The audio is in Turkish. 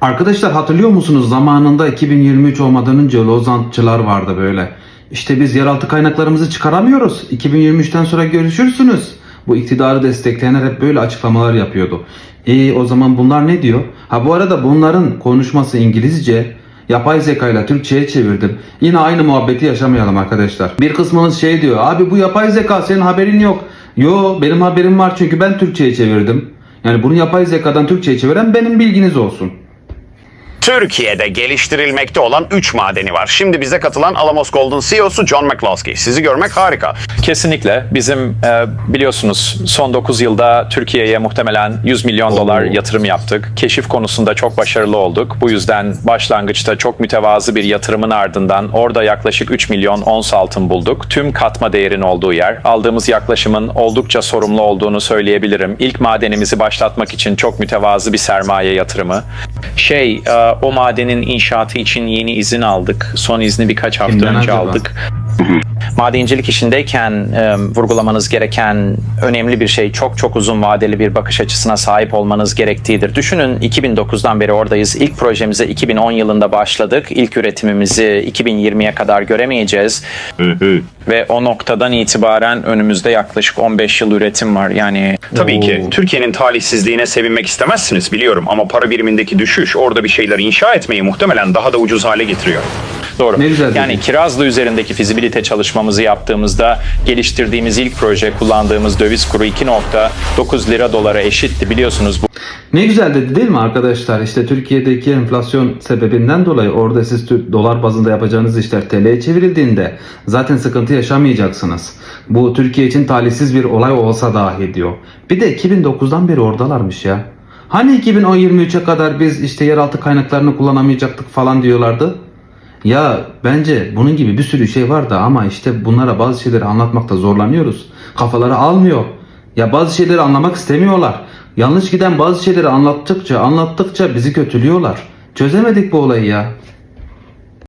Arkadaşlar hatırlıyor musunuz zamanında 2023 olmadan önce Lozantçılar vardı böyle. İşte biz yeraltı kaynaklarımızı çıkaramıyoruz. 2023'ten sonra görüşürsünüz. Bu iktidarı destekleyenler hep böyle açıklamalar yapıyordu. E o zaman bunlar ne diyor? Ha bu arada bunların konuşması İngilizce. Yapay zekayla Türkçe'ye çevirdim. Yine aynı muhabbeti yaşamayalım arkadaşlar. Bir kısmınız şey diyor. Abi bu yapay zeka senin haberin yok. Yo benim haberim var çünkü ben Türkçe'ye çevirdim. Yani bunu yapay zekadan Türkçe'ye çeviren benim bilginiz olsun. Türkiye'de geliştirilmekte olan 3 madeni var. Şimdi bize katılan Alamos Gold'un CEO'su John McCloskey. Sizi görmek harika. Kesinlikle. Bizim e, biliyorsunuz son 9 yılda Türkiye'ye muhtemelen 100 milyon dolar yatırım yaptık. Keşif konusunda çok başarılı olduk. Bu yüzden başlangıçta çok mütevazı bir yatırımın ardından orada yaklaşık 3 milyon ons altın bulduk. Tüm katma değerin olduğu yer. Aldığımız yaklaşımın oldukça sorumlu olduğunu söyleyebilirim. İlk madenimizi başlatmak için çok mütevazı bir sermaye yatırımı. Şey, e, o madenin inşaatı için yeni izin aldık. Son izni birkaç hafta Kimden önce acaba? aldık. Madencilik işindeyken e, vurgulamanız gereken önemli bir şey çok çok uzun vadeli bir bakış açısına sahip olmanız gerektiğidir. Düşünün 2009'dan beri oradayız. İlk projemize 2010 yılında başladık. İlk üretimimizi 2020'ye kadar göremeyeceğiz. Ve o noktadan itibaren önümüzde yaklaşık 15 yıl üretim var. Yani Tabii ki Türkiye'nin talihsizliğine sevinmek istemezsiniz biliyorum ama para birimindeki düşüş orada bir şeyler inşa etmeyi muhtemelen daha da ucuz hale getiriyor. Doğru. Ne güzel yani dedin. Kirazlı üzerindeki fizibilite çalışmamızı yaptığımızda geliştirdiğimiz ilk proje kullandığımız döviz kuru 2.9 lira dolara eşitti. Biliyorsunuz bu Ne güzel dedi değil mi arkadaşlar? İşte Türkiye'deki enflasyon sebebinden dolayı orada siz dolar bazında yapacağınız işler TL'ye çevrildiğinde zaten sıkıntı yaşamayacaksınız. Bu Türkiye için talihsiz bir olay olsa dahi diyor. Bir de 2009'dan beri oradalarmış ya. Hani 2023'e kadar biz işte yeraltı kaynaklarını kullanamayacaktık falan diyorlardı. Ya bence bunun gibi bir sürü şey var da ama işte bunlara bazı şeyleri anlatmakta zorlanıyoruz. Kafaları almıyor. Ya bazı şeyleri anlamak istemiyorlar. Yanlış giden bazı şeyleri anlattıkça anlattıkça bizi kötülüyorlar. Çözemedik bu olayı ya.